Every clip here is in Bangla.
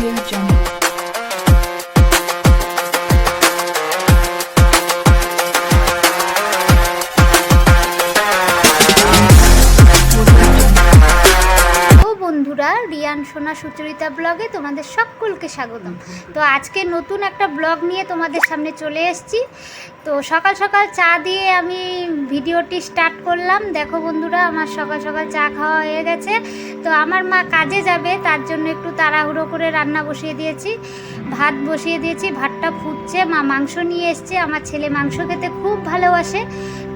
Audio Jungle. রিয়ান সোনা সুচরিতা ব্লগে তোমাদের সকলকে স্বাগতম। তো আজকে নতুন একটা ব্লগ নিয়ে তোমাদের সামনে চলে এসেছি। তো সকাল সকাল চা দিয়ে আমি ভিডিওটি স্টার্ট করলাম। দেখো বন্ধুরা, আমার সকাল সকাল চা খাওয়া হয়ে গেছে। তো আমার মা কাজে যাবে, তার জন্য একটু তাড়াহুড়ো করে রান্না বসিয়ে দিয়েছি। ভাত বসিয়ে দিয়েছি, ভাতটা ফুটছে, মা মাংস নিয়ে এসছে। আমার ছেলে মাংস খেতে খুব ভালোবাসে।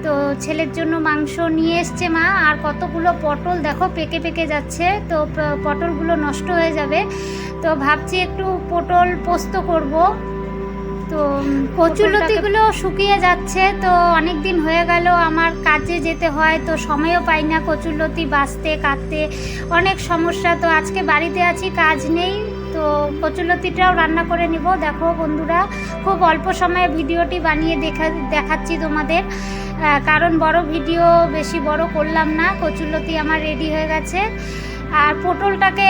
তো ছেলের জন্য মাংস নিয়ে এসছে মা আর কতগুলো পটল দেখো পেকে পেকে যাচ্ছে তো পটলগুলো নষ্ট হয়ে যাবে। তো ভাবছি একটু পটল পোস্ত করব। তো কচুলতিগুলো শুকিয়ে যাচ্ছে তো অনেক দিন হয়ে গেল আমার কাজে যেতে হয় তো সময়ও পাই না কচুলতি বাছতে কাটতে অনেক সমস্যা তো আজকে বাড়িতে আছি কাজ নেই তো কচুলতিটাও রান্না করে নিব। দেখো বন্ধুরা খুব অল্প সময়ে ভিডিওটি বানিয়ে দেখা দেখাচ্ছি তোমাদের। কারণ বড় ভিডিও বেশি বড় করলাম না কচুলতি আমার রেডি হয়ে গেছে। আর পটলটাকে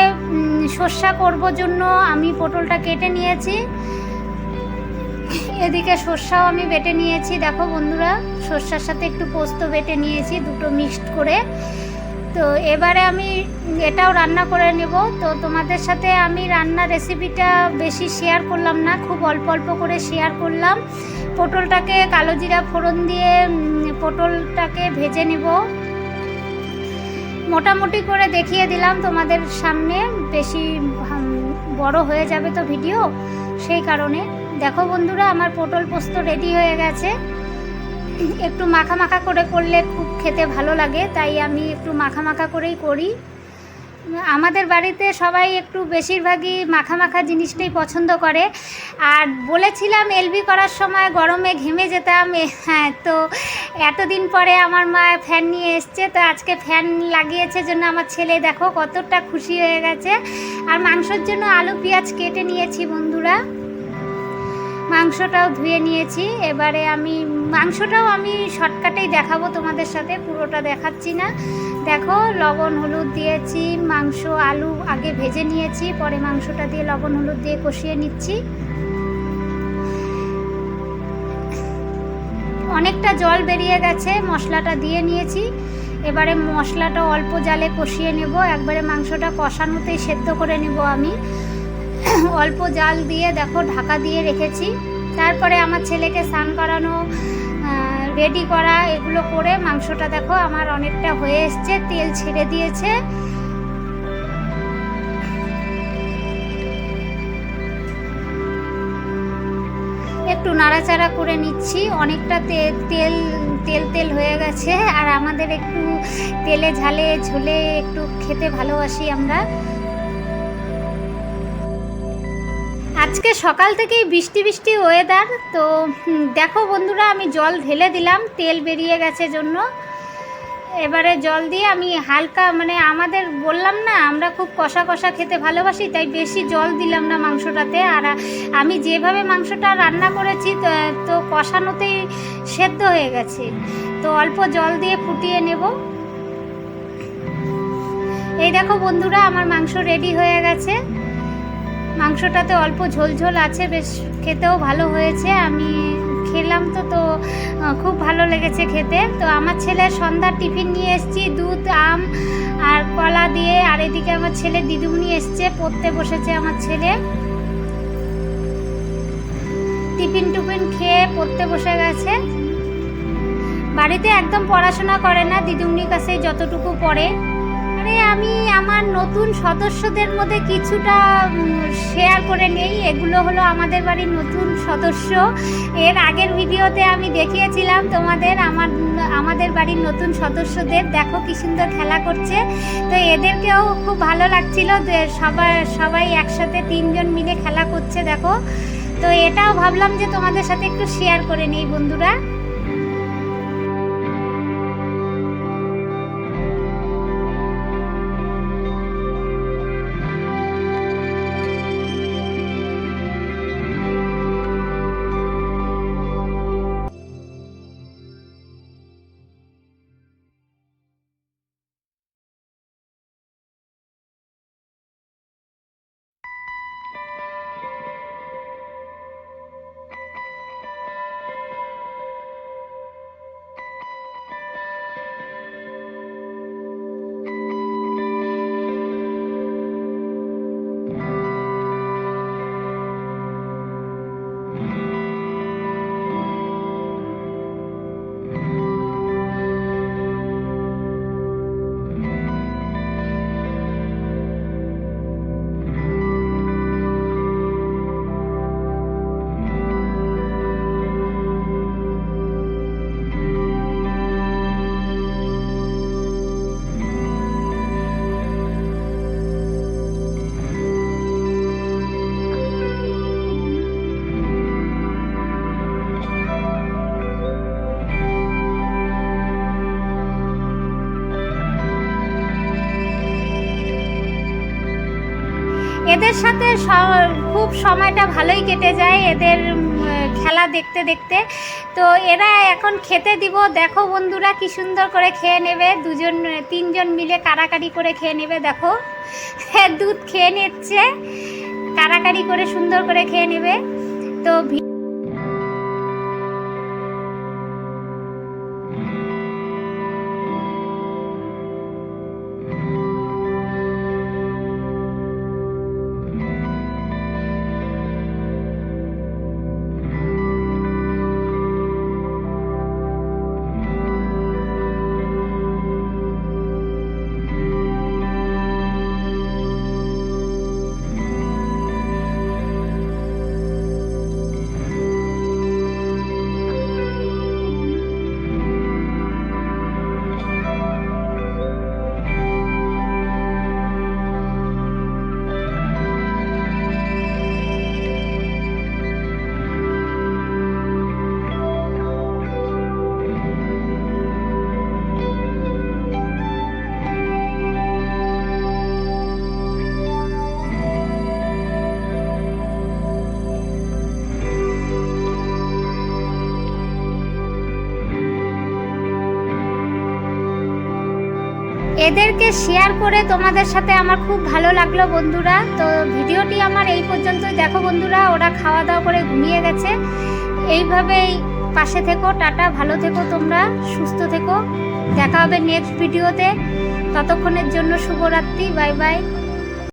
সর্ষা করব জন্য আমি পটলটা কেটে নিয়েছি। এদিকে সর্ষাও আমি বেটে নিয়েছি। দেখো বন্ধুরা, সর্ষার সাথে একটু পোস্ত বেটে নিয়েছি, দুটো মিক্সড করে। তো এবারে আমি এটাও রান্না করে নেব। তো তোমাদের সাথে আমি রান্নার রেসিপিটা বেশি শেয়ার করলাম না, খুব অল্প অল্প করে শেয়ার করলাম। পটলটাকে কালো জিরা ফোড়ন দিয়ে পটলটাকে ভেজে নেব। মোটামুটি করে দেখিয়ে দিলাম তোমাদের সামনে। বেশি বড় হয়ে যাবে তো ভিডিও, সেই কারণে। দেখো বন্ধুরা, আমার পটল পোস্ত রেডি হয়ে গেছে। একটু মাখা মাখা করে করলে খুব খেতে ভালো লাগে, তাই আমি একটু মাখা মাখা করেই করি। আমাদের বাড়িতে সবাই একটু বেশিরভাগই মাখা মাখা জিনিসটাই পছন্দ করে। আর বলেছিলাম এলবি করার সময় গরমে ঘেমে যেতাম। হ্যাঁ তো এতদিন পরে আমার মা ফ্যান নিয়ে এসছে, তো আজকে ফ্যান লাগিয়েছে জন্য আমার ছেলে দেখো কতটা খুশি হয়ে গেছে। আর মাংসের জন্য আলু, পেঁয়াজ কেটে নিয়েছি বন্ধুরা। মাংসটাও ধুয়ে নিয়েছি। এবারে আমি, মাংসটাও আমি শর্টকাটেই দেখাবো তোমাদের সাথে, পুরোটা দেখাচ্ছি না। দেখো, লবণ, হলুদ দিয়েছি, মাংস, আলু আগে ভেজে নিয়েছি, পরে মাংসটা দিয়ে লবণ, হলুদ দিয়ে কষিয়ে নিচ্ছি। অনেকটা জল বেরিয়ে গেছে, মশলাটা দিয়ে নিয়েছি। এবারে মশলাটা অল্প জালে কষিয়ে নেব, একবারে মাংসটা কষানোতেই সেদ্ধ করে নেব আমি। অল্প জাল দিয়ে দেখো, ঢাকা দিয়ে রেখেছি। তারপরে আমার ছেলেকে স্নান করানো রেডি করা এগুলো করে মাংসটা দেখো আমার অনেকটা হয়ে এসছে, তেল ছেড়ে দিয়েছে। একটু নাড়াচাড়া করে নিচ্ছি, অনেকটা তেল তেল তেল হয়ে গেছে। আর আমাদের একটু তেলে ঝালে, ঝোলে একটু খেতে ভালোবাসি আমরা। আজকে সকাল থেকেই বৃষ্টি বৃষ্টি ওয়েদার তো দেখো বন্ধুরা, আমি জল ঢেলে দিলাম, তেল বেরিয়ে গেছে জন্য। এবারে জল দিয়ে আমি হালকা মানে আমাদের বললাম না, আমরা খুব কষা কষা খেতে ভালোবাসি, তাই বেশি জল দিলাম না মাংসটাতে। আর আমি যেভাবে মাংসটা রান্না করেছি, তো- কষানোতেই সেদ্ধ হয়ে গেছে। তো অল্প জল দিয়ে ফুটিয়ে নেব। এই দেখো বন্ধুরা, আমার মাংস রেডি হয়ে গেছে। মাংসটাতে অল্প ঝোল ঝোল আছে, বেশ খেতেও ভালো হয়েছে। আমি খেলাম তো তো খুব ভালো লেগেছে খেতে। তো আমার ছেলের সন্ধ্যার টিফিন নিয়ে এসেছি, দুধ, আম আর কলা দিয়ে। আর এদিকে আমার ছেলে দিদুমনি এসছে, পড়তে বসেছে আমার ছেলে। টিফিন টুফিন খেয়ে পড়তে বসে গেছে। বাড়িতে একদম পড়াশোনা করে না, দিদুমনির কাছে যতটুকু পড়ে। আরে আমি আমার নতুন সদস্যদের মধ্যে কিছুটা শেয়ার করে নেই। এগুলো হলো আমাদের বাড়ির নতুন সদস্য। এর আগের ভিডিওতে আমি দেখিয়েছিলাম তোমাদের আমার, আমাদের বাড়ির নতুন সদস্যদের। দেখো কি সুন্দর খেলা করছে। তো এদেরকেও খুব ভালো লাগছিল। সবাই সবাই একসাথে তিনজন মিলে খেলা করছে, দেখো। তো এটাও ভাবলাম যে তোমাদের সাথে একটু শেয়ার করে নেই বন্ধুরা। সাথে খুব সময়টা ভালোই কেটে যায় এদের খেলা দেখতে দেখতে। তো এরা এখন খেতে দিব। দেখো বন্ধুরা কি সুন্দর করে খেয়ে নেবে। দুজন, তিনজন মিলে কাড়াকাড়ি করে খেয়ে নেবে, দেখো। দুধ খেয়ে নিচ্ছে। কাড়াকাড়ি করে সুন্দর করে খেয়ে নেবে। তো এদেরকে শেয়ার করে তোমাদের সাথে আমার খুব ভালো লাগল বন্ধুরা। তো ভিডিওটি আমার এই পর্যন্তই। দেখো বন্ধুরা, ওরা খাওয়া দাওয়া করে ঘুমিয়ে গেছে। এইভাবেই পাশে থেকো, টাটা, ভালো থেকো তোমরা, সুস্থ থেকো। দেখা হবে নেক্সট ভিডিওতে ততক্ষণের জন্য শুভরাত্রি বাই বাই